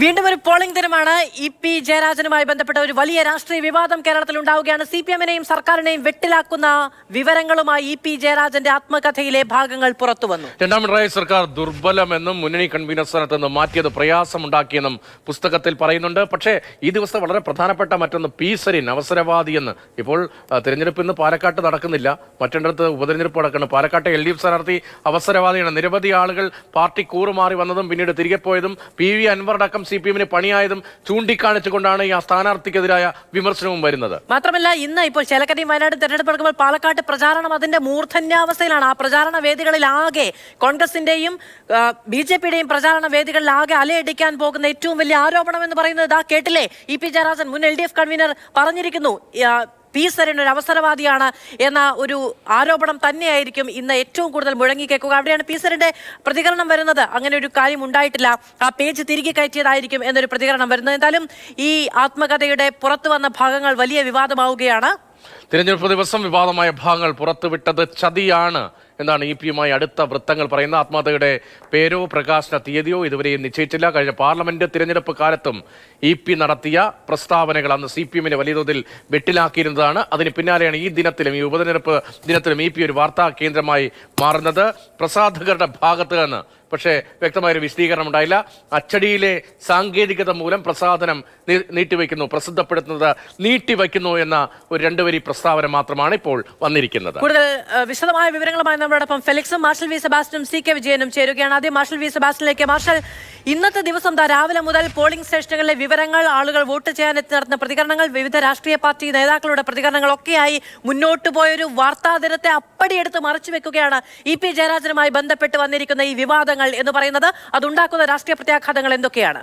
വീണ്ടും ഒരു പോളിംഗ് ദിനമാണ്. ഇ പി ജയരാജനുമായി ബന്ധപ്പെട്ട ഒരു വലിയ രാഷ്ട്രീയ വിവാദം കേരളത്തിൽ ഉണ്ടാവുകയാണ്. സി പി എമ്മിനെയും സർക്കാരിനെയും വെട്ടിലാക്കുന്ന വിവരങ്ങളുമായി ഇ പി ജയരാജന്റെ ആത്മകഥയിലെ ഭാഗങ്ങൾ പുറത്തുവന്നു. രണ്ടാം പിണറായി സർക്കാർ ദുർബലമെന്നും മുന്നണി കൺവീനർ സ്ഥാനത്ത് നിന്ന് മാറ്റിയത് പ്രയാസമുണ്ടാക്കിയെന്നും പുസ്തകത്തിൽ പറയുന്നുണ്ട്. പക്ഷേ ഈ ദിവസം വളരെ പ്രധാനപ്പെട്ട മറ്റൊന്ന് പി സരിൻ അവസരവാദി എന്ന് ഇപ്പോൾ തിരഞ്ഞെടുപ്പ് ഇന്ന് പാലക്കാട്ട് നടക്കുന്നില്ല. മറ്റൊരിടത്ത് ഉപതെരഞ്ഞെടുപ്പ് നടക്കുന്നു. പാലക്കാട്ടെ എൽ ഡി എഫ് സ്ഥാനാർത്ഥി അവസരവാദിയാണ്. നിരവധി ആളുകൾ പാർട്ടി കൂറുമാറി വന്നതും പിന്നീട് തിരികെ പോയതും പി വി അൻവർ അടക്കം സി പി എമ്മിന് പണിയായതും ചൂണ്ടിക്കാണിച്ചുകൊണ്ടാണ് ഈ ആ സ്ഥാനാർത്ഥിക്കെതിരായ വിമർശനവും വരുന്നത്. മാത്രമല്ല ഇന്ന് ഇപ്പോൾ ചേലക്കരയും വയനാട് തെരഞ്ഞെടുപ്പ് നടക്കുമ്പോൾ പാലക്കാട്ട് പ്രചാരണം അതിന്റെ മൂർധന്യാവസ്ഥയിലാണ്. ആ പ്രചാരണ വേദികളിൽ ആകെ കോൺഗ്രസിന്റെയും ബി ജെ പിയുടെയും പ്രചാരണ വേദികളിൽ ആകെ അലയടിക്കാൻ പോകുന്ന ഏറ്റവും വലിയ ആരോപണം എന്ന് പറയുന്നത് ഇതാ കേട്ടില്ലേ? ഇ പി ജയരാജൻ മുൻ എൽ ഡി എഫ് കൺവീനർ പറഞ്ഞിരിക്കുന്നു. പി സരൺ ഒരു അവസരവാദിയാണ് എന്ന ഒരു ആരോപണം തന്നെയായിരിക്കും ഇന്ന് ഏറ്റവും കൂടുതൽ മുഴങ്ങിക്കേക്കുക അവിടെയാണ് പി സരന്റെ പ്രതികരണം വരുന്നത്. അങ്ങനെ ഒരു കാര്യം ഉണ്ടായിട്ടില്ല. ആ പേജ് തിരികെ കയറ്റിയതായിരിക്കും എന്നൊരു പ്രതികരണം വരുന്നത്. എന്തായാലും ഈ ആത്മകഥയുടെ പുറത്തു വന്ന ഭാഗങ്ങൾ വലിയ വിവാദമാവുകയാണ്. തിരഞ്ഞെടുപ്പ് ദിവസം വിവാദമായ ഭാഗങ്ങൾ പുറത്തുവിട്ടത് ചതിയാണ് എന്നാണ് ഇ പിയുമായി അടുത്ത വൃത്തങ്ങൾ പറയുന്നത് ആത്മഹത്യയുടെ പേരോ പ്രകാശന തീയതിയോ ഇതുവരെയും നിശ്ചയിച്ചില്ല. കഴിഞ്ഞ പാർലമെന്റ് തിരഞ്ഞെടുപ്പ് കാലത്തും ഇ പി നടത്തിയ പ്രസ്താവനകൾ അന്ന് സി പി എമ്മിനെ വലിയ തോതിൽ വെട്ടിലാക്കിയിരുന്നതാണ്. അതിന് പിന്നാലെയാണ് ഈ ദിനത്തിലും ഈ ഉപതെരഞ്ഞെടുപ്പ് ദിനത്തിലും ഇ പി ഒരു വാർത്താ കേന്ദ്രമായി മാറുന്നത്. പ്രസാധകരുടെ ഭാഗത്ത് നിന്ന് പക്ഷേ വ്യക്തമായൊരു വിശദീകരണം ഉണ്ടായില്ല അച്ചടിയിലെ സാങ്കേതികത മൂലം പ്രസാധനം നീട്ടിവെക്കുന്നു പ്രസിദ്ധപ്പെടുത്തുന്നത് നീട്ടിവെക്കുന്നു എന്ന ഒരു രണ്ടുവരി പ്രസ്താവന മാത്രമാണ് ഇപ്പോൾ വന്നിരിക്കുന്നത്. കൂടുതൽ വിശദമായ വിവരങ്ങളുമായി നമ്മളോടൊപ്പം ഫെലിക്സും മാർഷൽ വി സെബാസ്റ്റ്യനും സി കെ വിജയനും ചേരുകയാണ്. ആദ്യം മാർഷൽ വി സെബാസ്റ്റ്യനിലേക്ക്. മാർഷൽ ഇന്നത്തെ ദിവസം രാവിലെ മുതൽ പോളിംഗ് സ്റ്റേഷനുകളിലെ വിവരങ്ങൾ ആളുകൾ വോട്ട് ചെയ്യാൻ നടത്തുന്ന പ്രതികരണങ്ങൾ വിവിധ രാഷ്ട്രീയ പാർട്ടി നേതാക്കളുടെ പ്രതികരണങ്ങളൊക്കെയായി മുന്നോട്ട് പോയൊരു വാർത്താ ദിനത്തെ അപ്പടിയെടുത്ത് മറച്ചു വെക്കുകയാണ് ഇ പി ജയരാജനുമായി ബന്ധപ്പെട്ട് വന്നിരിക്കുന്ന ഈ വിവാദങ്ങൾ. എന്ന് പറയുന്നത് അതുണ്ടാക്കുന്ന രാഷ്ട്രീയ പ്രത്യാഘാതങ്ങൾ എന്തൊക്കെയാണ്?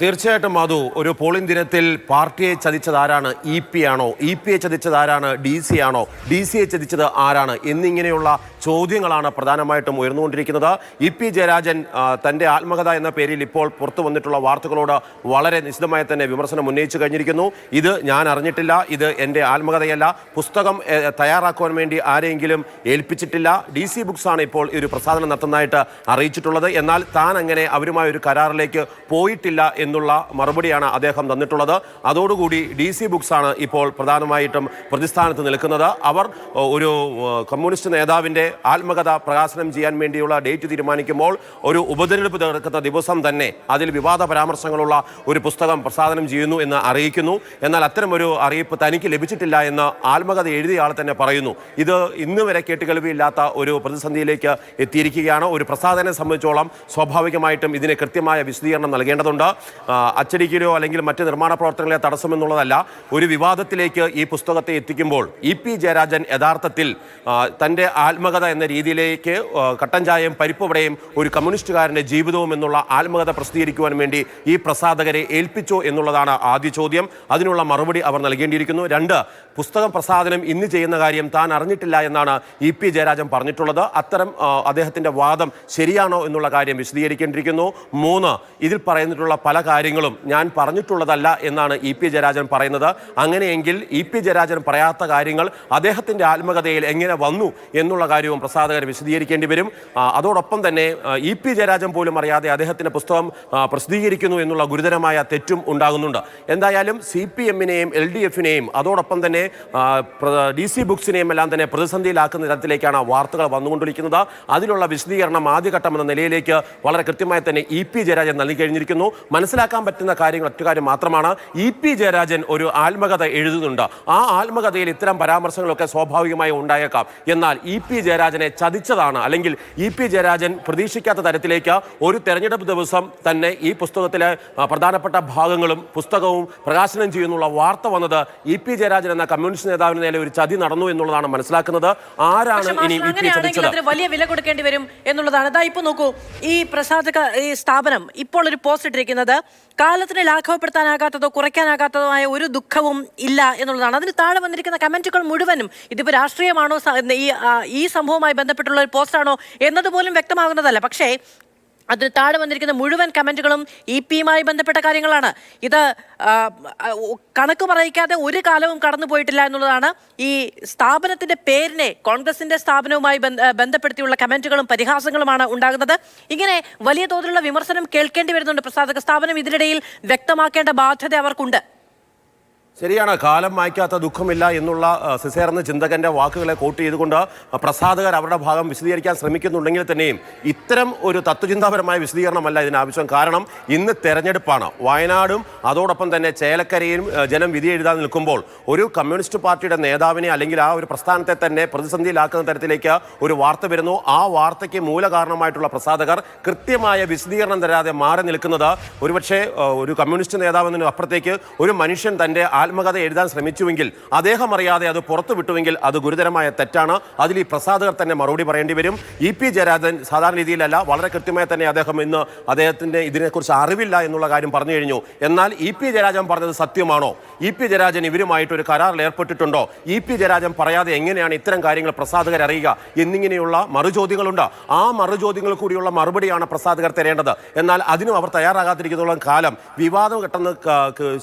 തീർച്ചയായിട്ടും മാധു ഒരു പോളിംഗ് ദിനത്തിൽ പാർട്ടിയെ ചതിച്ചത് ആരാണ്? ഇ പി ആണോ? ഇ പിയെ ചതിച്ചത് ആരാണ്? ഡി സി ആണോ? ഡി സിയെ ചതിച്ചത് ആരാണ്? എന്നിങ്ങനെയുള്ള ചോദ്യങ്ങളാണ് പ്രധാനമായിട്ടും ഉയർന്നുകൊണ്ടിരിക്കുന്നത്. ഇ പി ജയരാജൻ തന്റെ ആത്മകഥ എന്ന പേരിൽ ഇപ്പോൾ പുറത്തു വന്നിട്ടുള്ള വാർത്തകളോട് വളരെ നിശിതമായി തന്നെ വിമർശനം ഉന്നയിച്ചു കഴിഞ്ഞിരിക്കുന്നു. ഇത് ഞാൻ അറിഞ്ഞിട്ടില്ല. ഇത് എന്റെ ആത്മകഥയല്ല. പുസ്തകം തയ്യാറാക്കുവാൻ വേണ്ടി ആരെങ്കിലും ഏൽപ്പിച്ചിട്ടില്ല. ഡി സി ബുക്സാണ് ഇപ്പോൾ ഈ ഒരു പ്രസാദനം നടത്തുന്നതായിട്ട് അറിയിച്ചിട്ടുള്ളത്. എന്നാൽ താൻ അങ്ങനെ അവരുമായി ഒരു കരാറിലേക്ക് പോയിട്ടില്ല എന്നുള്ള മറുപടിയാണ് അദ്ദേഹം തന്നിട്ടുള്ളത്. അതോടുകൂടി ഡി സി ബുക്സാണ് ഇപ്പോൾ പ്രധാനമായിട്ടും പ്രതിസ്ഥാനത്ത് നിൽക്കുന്നത്. അവർ ഒരു കമ്മ്യൂണിസ്റ്റ് നേതാവിന്റെ ആത്മകഥ പ്രകാശനം ചെയ്യാൻ വേണ്ടിയുള്ള ഡേറ്റ് തീരുമാനിക്കുമ്പോൾ ഒരു ഉപതെരഞ്ഞെടുപ്പ് നടക്കുന്ന ദിവസം തന്നെ അതിൽ വിവാദ പരാമർശങ്ങളുള്ള ഒരു പുസ്തകം പ്രസാദനം ചെയ്യുന്നു എന്ന് അറിയിക്കുന്നു. എന്നാൽ അത്തരം ഒരു അറിയിപ്പ് തനിക്ക് ലഭിച്ചിട്ടില്ല എന്ന് ആത്മകഥ എഴുതിയ തന്നെ പറയുന്നു. ഇത് ഇന്ന് വരെ കേട്ടുകേൾവിയില്ലാത്ത ഒരു പ്രതിസന്ധിയിലേക്ക് എത്തിയിരിക്കുകയാണ്. ഒരു പ്രസാദനെ സംബന്ധിച്ചോളം സ്വാഭാവികമായിട്ടും ഇതിന് കൃത്യമായ വിശദീകരണം നൽകേണ്ടതുണ്ട്. അച്ചടിക്കലോ അല്ലെങ്കിൽ മറ്റ് നിർമ്മാണ പ്രവർത്തനങ്ങളെ തടസ്സമെന്നുള്ളതല്ല ഒരു വിവാദത്തിലേക്ക് ഈ പുസ്തകത്തെ എത്തിക്കുമ്പോൾ ഇ പി ജയരാജൻ യഥാർത്ഥത്തിൽ തന്റെ ആത്മകഥ എന്ന രീതിയിലേക്ക് കട്ടൻ പരിപ്പുവടയും ഒരു കമ്മ്യൂണിസ്റ്റുകാരന്റെ ജീവിതവും എന്നുള്ള ആത്മകഥ പ്രസിദ്ധീകരിക്കുവാൻ വേണ്ടി ഈ പ്രസാധകരെ ഏൽപ്പിച്ചോ എന്നുള്ളതാണ് ആദ്യ ചോദ്യം. അതിനുള്ള മറുപടി അവർ നൽകേണ്ടിയിരിക്കുന്നു. രണ്ട് പുസ്തകം പ്രസാധനം ഇന്ന് ചെയ്യുന്ന കാര്യം താൻ അറിഞ്ഞിട്ടില്ല എന്നാണ് ഇ പി ജയരാജൻ പറഞ്ഞിട്ടുള്ളത്. അത്തരം അദ്ദേഹത്തിന്റെ വാദം ശരിയാണോ എന്നുള്ള കാര്യം വിശദീകരിക്കേണ്ടിയിരിക്കുന്നു. മൂന്ന് ഇതിൽ പറയുന്നിട്ടുള്ള പല കാര്യങ്ങളും ഞാൻ പറഞ്ഞിട്ടുള്ളതല്ല എന്നാണ് ഇ പി ജയരാജൻ പറയുന്നത്. അങ്ങനെയെങ്കിൽ ഇ പി ജയരാജൻ പറയാത്ത കാര്യങ്ങൾ അദ്ദേഹത്തിന്റെ ആത്മകഥയിൽ എങ്ങനെ വന്നു എന്നുള്ള കാര്യവും പ്രസാദകർ വിശദീകരിക്കേണ്ടി വരും. അതോടൊപ്പം തന്നെ ഇ പി ജയരാജൻ പോലും അറിയാതെ അദ്ദേഹത്തിന്റെ പുസ്തകം പ്രസിദ്ധീകരിക്കുന്നു എന്നുള്ള ഗുരുതരമായ തെറ്റും ഉണ്ടാകുന്നുണ്ട്. എന്തായാലും സി പി എമ്മിനെയും എൽ ഡി എഫിനെയും അതോടൊപ്പം തന്നെ ഡി സി ബുക്സിനെയും എല്ലാം തന്നെ പ്രതിസന്ധിയിലാക്കുന്ന തരത്തിലേക്കാണ് വാർത്തകൾ വന്നുകൊണ്ടിരിക്കുന്നത്. അതിനുള്ള വിശദീകരണം ആദ്യഘട്ടം എന്ന നിലയിലേക്ക് വളരെ കൃത്യമായി തന്നെ ഇ പി ജയരാജൻ നൽകി കഴിഞ്ഞിരിക്കുന്നു മനസ്സിലാക്കാൻ പറ്റുന്ന കാര്യങ്ങൾ ഒറ്റ കാര്യം മാത്രമാണ്. ഇ പി ജയരാജൻ ഒരു ആത്മകഥ എഴുതുന്നുണ്ട്. ആ ആത്മകഥയിൽ ഇത്തരം പരാമർശങ്ങളൊക്കെ സ്വാഭാവികമായി ഉണ്ടായേക്കാം. എന്നാൽ ഇ പി ജയരാജനെ ചതിച്ചതാണ്. അല്ലെങ്കിൽ ഇ പി ജയരാജൻ പ്രതീക്ഷിക്കാത്ത തരത്തിലേക്ക് ഒരു തെരഞ്ഞെടുപ്പ് ദിവസം തന്നെ ഈ പുസ്തകത്തിലെ പ്രധാനപ്പെട്ട ഭാഗങ്ങളും പുസ്തകവും പ്രകാശനം ചെയ്യുന്നുള്ള വാർത്ത വന്നത് ഇ പി ജയരാജൻ എന്ന കമ്മ്യൂണിസ്റ്റ് നേതാവിന് നേരെ ഒരു ചതി നടന്നു എന്നുള്ളതാണ് മനസ്സിലാക്കുന്നത്. ആരാണ് ഇനി മാസ്റ്റർ ഇ പി ചതിച്ചത്? വലിയ വില കൊടുക്കേണ്ടി വരും എന്നുള്ളതാണ്. ഇതാ ഇപ്പൊ നോക്കൂ ഈ പ്രസാദക ഈ സ്ഥാപനം ഇപ്പോൾ ഒരു പോസ്റ്റ് ഇട്ടിരിക്കുന്നത് കാലത്തിന് ലാഘവപ്പെടുത്താനാകാത്തതോ കുറയ്ക്കാനാകാത്തതോ ആയ ഒരു ദുഃഖവും ഇല്ല എന്നുള്ളതാണ്. അതിന് താഴെ വന്നിരിക്കുന്ന കമന്റുകൾ മുഴുവനും ഇതിപ്പോൾ രാഷ്ട്രീയമാണോ ഈ ഈ സംഭവവുമായി ബന്ധപ്പെട്ടുള്ള ഒരു പോസ്റ്റാണോ എന്നതുപോലും വ്യക്തമാകുന്നതല്ല. പക്ഷേ അതിന് താഴെ വന്നിരിക്കുന്ന മുഴുവൻ കമന്റുകളും ഇ പിയുമായി ബന്ധപ്പെട്ട കാര്യങ്ങളാണ്. ഇത് കണക്ക് പറയിക്കാതെ ഒരു കാലവും കടന്നു പോയിട്ടില്ല എന്നുള്ളതാണ് ഈ സ്ഥാപനത്തിന്റെ പേരിനെ കോൺഗ്രസിന്റെ സ്ഥാപനവുമായി ബന്ധ- ബന്ധപ്പെടുത്തിയുള്ള കമന്റുകളും പരിഹാസങ്ങളുമാണ് ഉണ്ടാകുന്നത്. ഇങ്ങനെ വലിയ തോതിലുള്ള വിമർശനം കേൾക്കേണ്ടി വരുന്നുണ്ട് പ്രസാദക സ്ഥാപനം. ഇതിനിടയിൽ വ്യക്തമാക്കേണ്ട ബാധ്യത അവർക്കുണ്ട്. ശരിയാണ് കാലം മായ്ക്കാത്ത ദുഃഖമില്ല എന്നുള്ള ആ, ചിന്തകന്റെ വാക്കുകളെ കോട്ട് ചെയ്തുകൊണ്ട് ആ, പ്രസാധകർ അവരുടെ ഭാഗം വിശദീകരിക്കാൻ ശ്രമിക്കുന്നുണ്ടെങ്കിൽ തന്നെയും ഇത്തരം ഒരു തത്വചിന്താപരമായ വിശദീകരണമല്ല ഇതിനാവശ്യം. കാരണം ഇന്ന് തെരഞ്ഞെടുപ്പാണ്. വയനാടും അതോടൊപ്പം തന്നെ ചേലക്കരയും ജനം വിധി എഴുതാൻ നിൽക്കുമ്പോൾ ഒരു കമ്മ്യൂണിസ്റ്റ് പാർട്ടിയുടെ നേതാവിനെ അല്ലെങ്കിൽ ആ ഒരു പ്രസ്ഥാനത്തെ തന്നെ പ്രതിസന്ധിയിലാക്കുന്ന തരത്തിലേക്ക് ഒരു വാർത്ത വരുന്നു. ആ വാർത്തയ്ക്ക് മൂലകാരണമായിട്ടുള്ള പ്രസാധകർ കൃത്യമായ വിശദീകരണം തരാതെ മാറി നിൽക്കുന്നത് ഒരുപക്ഷെ ഒരു കമ്മ്യൂണിസ്റ്റ് നേതാവെന്നതിന് അപ്പുറത്തേക്ക് ഒരു മനുഷ്യൻ തന്റെ ആത്മകഥ എഴുതാൻ ശ്രമിച്ചുവെങ്കിൽ അദ്ദേഹം അറിയാതെ അത് പുറത്തു വിട്ടുവെങ്കിൽ അത് ഗുരുതരമായ തെറ്റാണ്. അതിൽ ഈ പ്രസാദകർ തന്നെ മറുപടി പറയേണ്ടി വരും. ഇ പി ജയരാജൻ സാധാരണ രീതിയിലല്ല വളരെ കൃത്യമായി തന്നെ അദ്ദേഹം ഇന്ന് അദ്ദേഹത്തിന്റെ ഇതിനെക്കുറിച്ച് അറിവില്ല എന്നുള്ള കാര്യം പറഞ്ഞു കഴിഞ്ഞു. എന്നാൽ ഇ പി ജയരാജൻ പറഞ്ഞത് സത്യമാണോ? ഇ പി ജയരാജൻ ഇവരുമായിട്ട് ഒരു കരാറിൽ ഏർപ്പെട്ടിട്ടുണ്ടോ? ഇ പി ജയരാജൻ പറയാതെ എങ്ങനെയാണ് ഇത്തരം കാര്യങ്ങൾ പ്രസാദകർ അറിയുക? എന്നിങ്ങനെയുള്ള മറുചോദ്യങ്ങളുണ്ട്. ആ മറുചോദ്യങ്ങൾ കൂടിയുള്ള മറുപടിയാണ് പ്രസാദകർ തരേണ്ടത്. എന്നാൽ അതിനും അവർ തയ്യാറാകാതിരിക്കുന്നുള്ള കാലം വിവാദം കെട്ടെന്ന്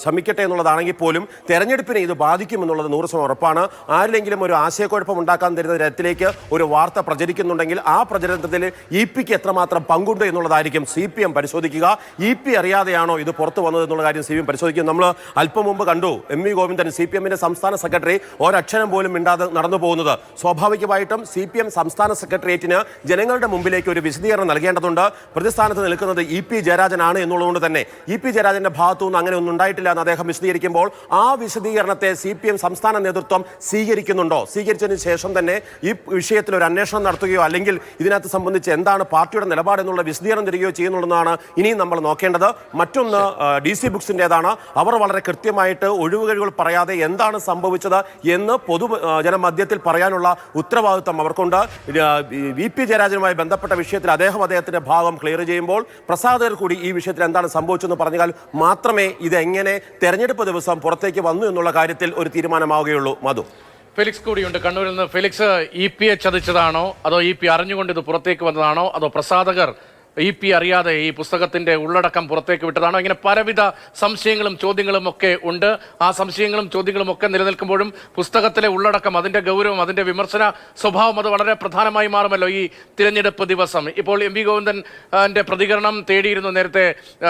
ശമിക്കട്ടെ എന്നുള്ളതാണെങ്കിൽ പോലും തെരഞ്ഞെടുപ്പിനെ ഇത് ബാധിക്കുമെന്നുള്ളത് നൂറ് ശതമാനം ഉറപ്പാണ്. ആരിലെങ്കിലും ഒരു ആശയക്കുഴപ്പം ഉണ്ടാക്കാൻ തരുന്ന തരത്തിലേക്ക് ഒരു വാർത്ത പ്രചരിക്കുന്നുണ്ടെങ്കിൽ ആ പ്രചരണത്തിൽ ഇ പിക്ക് എത്രമാത്രം പങ്കുണ്ട് എന്നുള്ളതായിരിക്കും സി പി എം പരിശോധിക്കുക. ഇ പി അറിയാതെയാണോ ഇത് പുറത്തു വന്നത് എന്നുള്ള കാര്യം സി പി എം പരിശോധിക്കും. നമ്മൾ അല്പം മുമ്പ് കണ്ടു M V Govindan C P എമ്മിന്റെ സംസ്ഥാന സെക്രട്ടറി ഒരക്ഷരം പോലും മിണ്ടാതെ നടന്നു പോകുന്നത്. സ്വാഭാവികമായിട്ടും സി പി എം സംസ്ഥാന സെക്രട്ടേറിയറ്റിന് ജനങ്ങളുടെ മുമ്പിലേക്ക് ഒരു വിശദീകരണം നൽകേണ്ടതുണ്ട്. പ്രതിസ്ഥാനത്ത് നിൽക്കുന്നത് ഇ പി ജയരാജനാണ് എന്നുള്ളതുകൊണ്ട് തന്നെ. ഇ പി ജയരാജന്റെ ഭാഗത്തുനിന്ന് അങ്ങനെ ഒന്നും ഉണ്ടായിട്ടില്ല എന്ന് അദ്ദേഹം വിശദീകരിക്കുമ്പോൾ ആ വിശദീകരണത്തെ സി പി എം സംസ്ഥാന നേതൃത്വം സ്വീകരിക്കുന്നുണ്ടോ? സ്വീകരിച്ചതിന് ശേഷം തന്നെ ഈ വിഷയത്തിൽ ഒരു അന്വേഷണം നടത്തുകയോ അല്ലെങ്കിൽ ഇതിനകത്ത് സംബന്ധിച്ച് എന്താണ് പാർട്ടിയുടെ നിലപാട് എന്നുള്ള വിശദീകരണം തരികയോ ചെയ്യുന്നുള്ളതാണ് ഇനിയും നമ്മൾ നോക്കേണ്ടത്. മറ്റൊന്ന് ഡി സി ബുക്സിന്റെതാണ് അവർ വളരെ കൃത്യമായിട്ട് ഒഴിവുകഴിവുകൾ പറയാതെ എന്താണ് സംഭവിച്ചത് എന്ന് പൊതു ജനമധ്യത്തിൽ പറയാനുള്ള ഉത്തരവാദിത്വം അവർക്കുണ്ട്. ആ, വി പി ജയരാജനുമായി ബന്ധപ്പെട്ട വിഷയത്തിൽ അദ്ദേഹം അദ്ദേഹത്തിന്റെ ഭാഗം ക്ലിയർ ചെയ്യുമ്പോൾ പ്രസാദകർ കൂടി ഈ വിഷയത്തിൽ എന്താണ് സംഭവിച്ചതെന്ന് പറഞ്ഞാൽ മാത്രമേ ഇതെങ്ങനെ തെരഞ്ഞെടുപ്പ് ദിവസം പുറത്തേക്ക് വന്നു എന്നുള്ള കാര്യത്തിൽ ഒരു തീരുമാനമാവുകയുള്ളൂ. മധു. ഫെലിക്സ് കൂടിയുണ്ട്. കണ്ണൂരിൽ നിന്ന് ഫെലിക്സ് ഇ പി എ ചതിച്ചതാണോ? അതോ ഇ പി അറിഞ്ഞുകൊണ്ട് ഇത് പുറത്തേക്ക് വന്നതാണോ? അതോ പ്രസാധകർ ഇ പി അറിയാതെ ഈ പുസ്തകത്തിന്റെ ഉള്ളടക്കം പുറത്തേക്ക് വിട്ടതാണോ? ഇങ്ങനെ പലവിധ സംശയങ്ങളും ചോദ്യങ്ങളും ഒക്കെ ഉണ്ട്. ആ സംശയങ്ങളും ചോദ്യങ്ങളും ഒക്കെ നിലനിൽക്കുമ്പോഴും പുസ്തകത്തിലെ ഉള്ളടക്കം അതിന്റെ ഗൗരവം അതിന്റെ വിമർശന സ്വഭാവം അത് വളരെ പ്രധാനമായി മാറുമല്ലോ ഈ തിരഞ്ഞെടുപ്പ് ദിവസം. ഇപ്പോൾ എം വി ഗോവിന്ദന്റെ പ്രതികരണം തേടിയിരുന്നു നേരത്തെ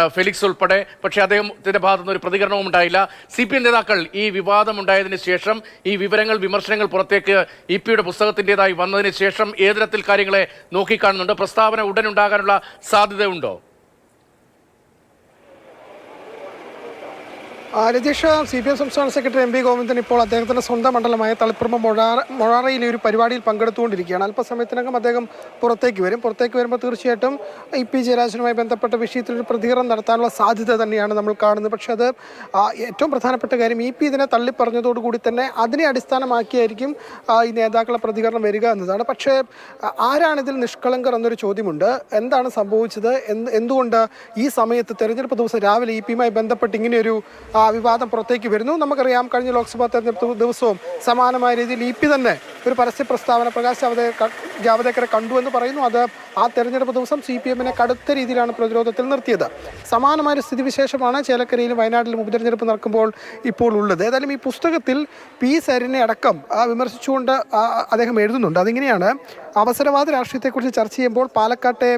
ഫെലിക്സ് ഉൾപ്പെടെ. പക്ഷേ അദ്ദേഹത്തിന്റെ ഭാഗത്തുനിന്ന് ഒരു പ്രതികരണവും ഉണ്ടായില്ല. സി പി എം നേതാക്കൾ ഈ വിവാദം ഉണ്ടായതിനു ശേഷം ഈ വിവരങ്ങൾ വിമർശനങ്ങൾ പുറത്തേക്ക് ഇ പിയുടെ പുസ്തകത്തിന്റെതായി വന്നതിന് ശേഷം ഏതരത്തിൽ തരത്തിൽ കാര്യങ്ങളെ നോക്കിക്കാണുന്നുണ്ട്? പ്രസ്താവന ഉടൻ ഉണ്ടാകാനുള്ള സാധ്യതയുണ്ടോ? രതീഷ് സി പി എം സംസ്ഥാന സെക്രട്ടറി എം പി ഗോവിന്ദൻ ഇപ്പോൾ അദ്ദേഹത്തിന്റെ സ്വന്തം മണ്ഡലമായ തളിപ്പുറമ്പ് മൊഴാറ മൊഴാറയിലെ ഒരു പരിപാടിയിൽ പങ്കെടുത്തുകൊണ്ടിരിക്കുകയാണ്. അല്പസമയത്തിനകം അദ്ദേഹം പുറത്തേക്ക് വരും. പുറത്തേക്ക് വരുമ്പോൾ തീർച്ചയായിട്ടും ഇ പി ജയരാജനുമായി ബന്ധപ്പെട്ട വിഷയത്തിൽ ഒരു പ്രതികരണം നടത്താനുള്ള സാധ്യത തന്നെയാണ് നമ്മൾ കാണുന്നത്. പക്ഷേ അത് ഏറ്റവും പ്രധാനപ്പെട്ട കാര്യം ഇ പി ഇതിനെ തള്ളിപ്പറഞ്ഞതോടുകൂടി തന്നെ അതിനെ അടിസ്ഥാനമാക്കിയായിരിക്കും ഈ നേതാക്കളുടെ പ്രതികരണം വരിക എന്നതാണ്. പക്ഷേ ആരാണിതിൽ നിഷ്കളങ്കർ എന്നൊരു ചോദ്യമുണ്ട്. എന്താണ് സംഭവിച്ചത്? എന്ത് എന്തുകൊണ്ട് ഈ സമയത്ത് തെരഞ്ഞെടുപ്പ് ദിവസം രാവിലെ ഇ പിയുമായി ബന്ധപ്പെട്ട് ഇങ്ങനെയൊരു വിവാദം പുറത്തേക്ക് വരുന്നു. നമുക്കറിയാം കഴിഞ്ഞ ലോക്സഭാ തെരഞ്ഞെടുപ്പ് ദിവസവും സമാനമായ രീതിയിൽ ഇ പി തന്നെ ഒരു പരസ്യ പ്രസ്താവന പ്രകാശ് ജാവദേക്കർ ജാവദേക്കറെ കണ്ടു എന്ന് പറയുന്നു. അത് ആ തെരഞ്ഞെടുപ്പ് ദിവസം സി പി എമ്മിനെ കടുത്ത രീതിയിലാണ് പ്രതിരോധത്തിൽ നിർത്തിയത്. സമാനമായ സ്ഥിതിവിശേഷമാണ് ചേലക്കരയിലും വയനാട്ടിലും ഉപതെരഞ്ഞെടുപ്പ് നടക്കുമ്പോൾ ഇപ്പോൾ ഉള്ളത്. ഏതായാലും ഈ പുസ്തകത്തിൽ പി സരിനെ അടക്കം വിമർശിച്ചുകൊണ്ട് അദ്ദേഹം എഴുതുന്നുണ്ട്. അതിങ്ങനെയാണ് അവസരവാദ രാഷ്ട്രീയത്തെക്കുറിച്ച് ചർച്ച ചെയ്യുമ്പോൾ പാലക്കാട്ടെ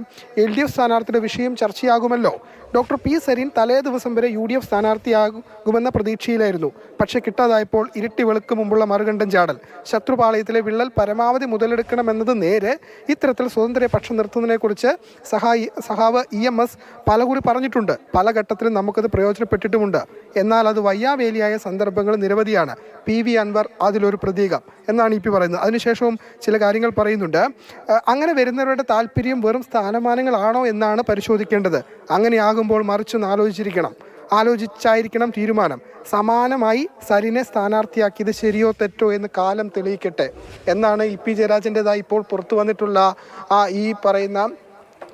എൽ ഡി എഫ് സ്ഥാനാർത്ഥിയുടെ വിഷയം ചർച്ചയാകുമല്ലോ. ഡോക്ടർ പി സരീൻ തലേ ദിവസം വരെ യു ഡി എഫ് സ്ഥാനാർത്ഥിയാകുമെന്ന പ്രതീക്ഷയിലായിരുന്നു. പക്ഷേ കിട്ടാതായപ്പോൾ ഇരുട്ടി വെളുക്ക് മുമ്പുള്ള മറുകണ്ഠം ചാടൽ. ശത്രുപാളയത്തിലെ വിള്ളൽ പരമാവധി മുതലെടുക്കണമെന്നത് നേരെ ഇത്തരത്തിൽ സ്വതന്ത്ര പക്ഷം നിർത്തുന്നതിനെക്കുറിച്ച് സഹായി സഹാവ് ഇ എം എസ് പലകുറി പറഞ്ഞിട്ടുണ്ട്. പല ഘട്ടത്തിലും നമുക്കത് പ്രയോജനപ്പെട്ടിട്ടുമുണ്ട്. എന്നാൽ അത് വയ്യാവേലിയായ സന്ദർഭങ്ങൾ നിരവധിയാണ്. പി വി അൻവർ അതിലൊരു പ്രതീകം എന്നാണ് ഇ പി പറയുന്നത്. അതിനുശേഷവും ചില കാര്യങ്ങൾ പറയുന്നുണ്ട്. അങ്ങനെ വരുന്നവരുടെ താല്പര്യം വെറും സ്ഥാനമാനങ്ങളാണോ എന്നാണ് പരിശോധിക്കേണ്ടത്. അങ്ങനെയാകുമ്പോൾ മറിച്ചൊന്ന് ആലോചിച്ചിരിക്കണം. ആലോചിച്ചായിരിക്കണം തീരുമാനം. സമാനമായി സരിനെ സ്ഥാനാർത്ഥിയാക്കിയത് ശരിയോ തെറ്റോ എന്ന് കാലം തെളിയിക്കട്ടെ. എന്നാണ് ഇ പി ജയരാജന്റെതായി ഇപ്പോൾ പുറത്തു വന്നിട്ടുള്ള ആ ഈ പറയുന്ന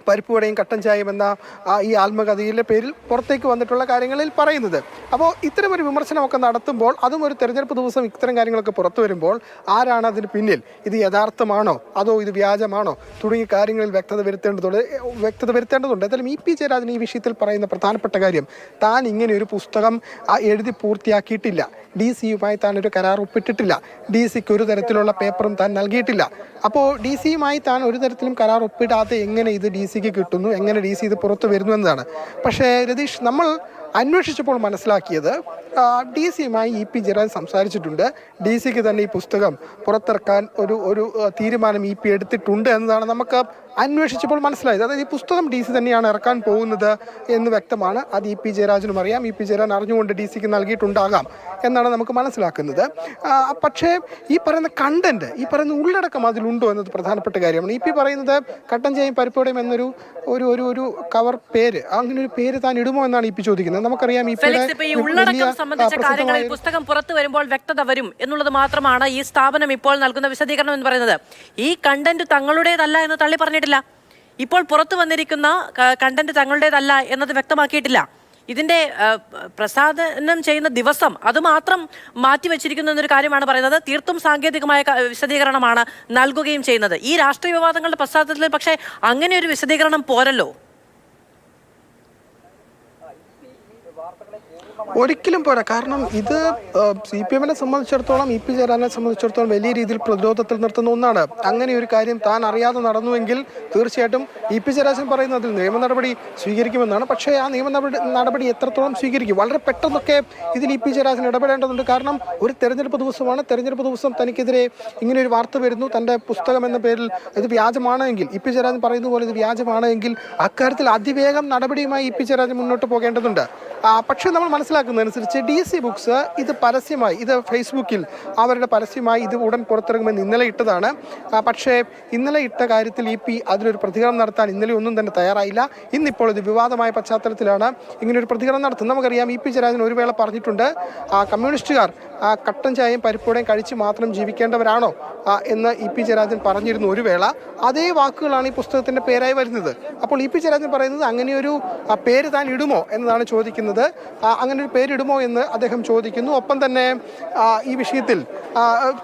പരിപ്പുവടയും കട്ടൻ ചായയും എന്ന ഈ ആത്മകഥയിലെ പേരിൽ പുറത്തേക്ക് വന്നിട്ടുള്ള കാര്യങ്ങളിൽ പറയുന്നത്. അപ്പോൾ ഇത്തരമൊരു വിമർശനമൊക്കെ നടത്തുമ്പോൾ അതും ഒരു തെരഞ്ഞെടുപ്പ് ദിവസം ഇത്തരം കാര്യങ്ങളൊക്കെ പുറത്തു വരുമ്പോൾ ആരാണ് അതിന് പിന്നിൽ? ഇത് യഥാർത്ഥമാണോ? അതോ ഇത് വ്യാജമാണോ? തുടങ്ങിയ കാര്യങ്ങളിൽ വ്യക്തത വരുത്തേണ്ടതുണ്ട് വ്യക്തത വരുത്തേണ്ടതുണ്ട്. എന്തായാലും ഇ പി ജയരാജൻ ഈ വിഷയത്തിൽ പറയുന്ന പ്രധാനപ്പെട്ട കാര്യം താൻ ഇങ്ങനെ ഒരു പുസ്തകം എഴുതി പൂർത്തിയാക്കിയിട്ടില്ല. ഡി സിയുമായി താൻ ഒരു കരാർ ഒപ്പിട്ടിട്ടില്ല. ഡി സിക്ക് ഒരു തരത്തിലുള്ള പേപ്പറും താൻ നൽകിയിട്ടില്ല. അപ്പോൾ ഡി സിയുമായി താൻ ഒരു തരത്തിലും കരാർ ഒപ്പിടാതെ എങ്ങനെ ഇത് ഡി സിക്ക് കിട്ടുന്നു? എങ്ങനെ ഡി സി ഇത് പുറത്തു വരുന്നു എന്നതാണ്. പക്ഷേ രതീഷ് നമ്മൾ അന്വേഷിച്ചപ്പോൾ മനസ്സിലാക്കിയത് ഡി സിയുമായി ഇ പി ജയരാജ് സംസാരിച്ചിട്ടുണ്ട്. ഡി സിക്ക് തന്നെ ഈ പുസ്തകം പുറത്തിറക്കാൻ ഒരു ഒരു തീരുമാനം ഇ പി എടുത്തിട്ടുണ്ട് എന്നതാണ് നമുക്ക് അന്വേഷിച്ചപ്പോൾ മനസ്സിലായത്. അതായത് ഈ പുസ്തകം ഡി സി തന്നെയാണ് ഇറക്കാൻ പോകുന്നത് എന്ന് വ്യക്തമാണ്. അത് ഇ പി ജയരാജനും അറിയാം. ഇ പി ജയരാജൻ അറിഞ്ഞുകൊണ്ട് ഡി സിക്ക് നൽകിയിട്ടുണ്ടാകാം എന്നാണ് നമുക്ക് മനസ്സിലാക്കുന്നത്. പക്ഷേ ഈ പറയുന്ന കണ്ടന്റ് ഈ പറയുന്ന ഉള്ളടക്കം അതിലുണ്ടോ എന്നത് പ്രധാനപ്പെട്ട കാര്യമാണ്. ഇ പി പറയുന്നത് കട്ടൻ ചെയ്യും പരിപ്പോടയും എന്നൊരു ഒരു ഒരു ഒരു കവർ പേര് അങ്ങനെ ഒരു പേര് താൻ ഇടുമോ എന്നാണ് ഇ പി ചോദിക്കുന്നത്. നമുക്കറിയാം ഇ കാര്യങ്ങളിൽ പുസ്തകം പുറത്തു വരുമ്പോൾ വ്യക്തത വരും എന്നുള്ളത് മാത്രമാണ് ഈ സ്ഥാപനം ഇപ്പോൾ നൽകുന്ന വിശദീകരണം എന്ന് പറയുന്നത്. ഈ കണ്ടന്റ് തങ്ങളുടേതല്ല എന്ന് തള്ളി പറഞ്ഞിട്ടില്ല ഇപ്പോൾ പുറത്തു വന്നിരിക്കുന്ന കണ്ടന്റ് തങ്ങളുടേതല്ല എന്നത് വ്യക്തമാക്കിയിട്ടില്ല. ഇതിന്റെ പ്രസാദനം ചെയ്യുന്ന ദിവസം അത് മാത്രം മാറ്റിവെച്ചിരിക്കുന്നു എന്നൊരു കാര്യമാണ് പറയുന്നത്. തീർത്തും സാങ്കേതികമായ വിശദീകരണമാണ് നൽകുകയും ചെയ്യുന്നത്. ഈ രാഷ്ട്രീയ വിവാദങ്ങളുടെ പശ്ചാത്തലത്തിൽ പക്ഷേ അങ്ങനെ ഒരു വിശദീകരണം പോരല്ലോ. ഒരിക്കലും പോരാ. കാരണം ഇത് സി പി എമ്മിനെ സംബന്ധിച്ചിടത്തോളം ഇ പി ജയരാജനെ സംബന്ധിച്ചിടത്തോളം വലിയ രീതിയിൽ പ്രതിരോധത്തിൽ നിർത്തുന്ന ഒന്നാണ്. അങ്ങനെ ഒരു കാര്യം താൻ അറിയാതെ നടന്നുവെങ്കിൽ തീർച്ചയായിട്ടും ഇ പി ജയരാജൻ പറയുന്നതിൽ നിയമ നടപടി സ്വീകരിക്കുമെന്നാണ്. പക്ഷേ ആ നിയമ നടപടി എത്രത്തോളം സ്വീകരിക്കും? വളരെ പെട്ടെന്നൊക്കെ ഇതിൽ ഇ പി ജയരാജൻ ഇടപെടേണ്ടതുണ്ട്. കാരണം ഒരു തെരഞ്ഞെടുപ്പ് ദിവസമാണ്. തെരഞ്ഞെടുപ്പ് ദിവസം തനിക്കെതിരെ ഇങ്ങനെ ഒരു വാർത്ത വരുന്നു. തന്റെ പുസ്തകം എന്ന പേരിൽ ഇത് വ്യാജമാണെങ്കിൽ ഇ പി ജയരാജൻ പറയുന്ന പോലെ ഇത് വ്യാജമാണെങ്കിൽ അക്കാര്യത്തിൽ അതിവേഗം നടപടിയുമായി ഇ പി ജയരാജൻ മുന്നോട്ട് പോകേണ്ടതുണ്ട്. പക്ഷേ നമ്മൾ മനസ്സിലാക്കുന്നതനുസരിച്ച് ഡി സി ബുക്സ് ഇത് പരസ്യമായി ഇത് ഫേസ്ബുക്കിൽ അവരുടെ പരസ്യമായി ഇത് ഉടൻ പുറത്തിറങ്ങുമെന്ന് ഇന്നലെ ഇട്ടതാണ്. പക്ഷേ ഇന്നലെ ഇട്ട കാര്യത്തിൽ ഇ പി അതിലൊരു പ്രതികരണം നടത്താൻ ഇന്നലെ ഒന്നും തന്നെ തയ്യാറായില്ല. ഇന്നിപ്പോൾ ഇത് വിവാദമായ പശ്ചാത്തലത്തിലാണ് ഇങ്ങനെ ഒരു പ്രതികരണം നടത്തുന്നത്. നമുക്കറിയാം ഇ പി ജയരാജൻ ഒരു വേള പറഞ്ഞിട്ടുണ്ട്. കമ്മ്യൂണിസ്റ്റുകാർ കട്ടൻ ചായയും പരിപ്പുടയും കഴിച്ച് മാത്രം ജീവിക്കേണ്ടവരാണോ? എന്ന് ഇ പി ജയരാജൻ പറഞ്ഞിരുന്നു ഒരു വേള. അതേ വാക്കുകളാണ് ഈ പുസ്തകത്തിന്റെ പേരായി വരുന്നത്. അപ്പോൾ ഇ പി ജയരാജൻ പറയുന്നത് അങ്ങനെയൊരു പേര് താൻ ഇടുമോ എന്നതാണ് ചോദിക്കുന്നത്. അങ്ങനെ ഒരു പേരിടുമോ എന്ന് അദ്ദേഹം ചോദിക്കുന്നു. ഒപ്പം തന്നെ ഈ വിഷയത്തിൽ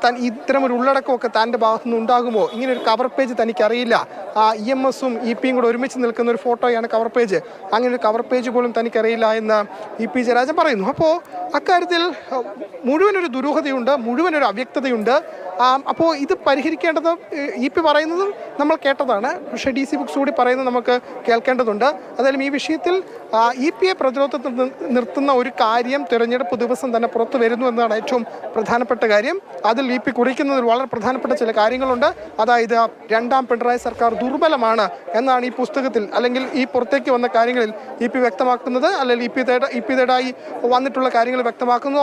താൻ ഇത്തരം ഒരു ഉള്ളടക്കമൊക്കെ തന്റെ ഭാഗത്തുനിന്ന് ഉണ്ടാകുമോ? ഇങ്ങനെ ഒരു കവർ പേജ് തനിക്കറിയില്ല. ഇ എം എസും ഇ പിയും കൂടെ ഒരുമിച്ച് നിൽക്കുന്ന ഒരു ഫോട്ടോയാണ് കവർ പേജ് അങ്ങനെ ഒരു കവർ പേജ് പോലും തനിക്കറിയില്ല എന്ന് ഇ പി ജയരാജൻ പറയുന്നു. അപ്പോൾ അക്കാര്യത്തിൽ ആ, മുഴുവനൊരു ദുരൂഹതയുണ്ട് മുഴുവനൊരു അവ്യക്തതയുണ്ട്. അപ്പോൾ ഇത് പരിഹരിക്കേണ്ടത് ഇ പി പറയുന്നതും നമ്മൾ കേട്ടതാണ്. പക്ഷേ ഡി സി ബുക്സ് കൂടി പറയുന്നത് നമുക്ക് കേൾക്കേണ്ടതുണ്ട്. അതായാലും ഈ വിഷയത്തിൽ ഇ പി എ പ്രതിരോധത്തിൽ നിർത്തുന്ന ഒരു കാര്യം തിരഞ്ഞെടുപ്പ് ദിവസം തന്നെ പുറത്തു വരുന്നു എന്നതാണ് ഏറ്റവും പ്രധാനപ്പെട്ട കാര്യം. അതിൽ ഇ പി കുറിക്കുന്നതിൽ വളരെ പ്രധാനപ്പെട്ട ചില കാര്യങ്ങളുണ്ട്. അതായത് രണ്ടാം പിണറായി സർക്കാർ ദുർബലമാണ് എന്നാണ് ഈ പുസ്തകത്തിൽ അല്ലെങ്കിൽ ഈ പുറത്തേക്ക് വന്ന കാര്യങ്ങളിൽ ഇ പി വ്യക്തമാക്കുന്നത് അല്ലെങ്കിൽ ഇ പി ഇ പി തേടായി വന്നിട്ടുള്ള കാര്യങ്ങൾ വ്യക്തമാക്കുന്നു.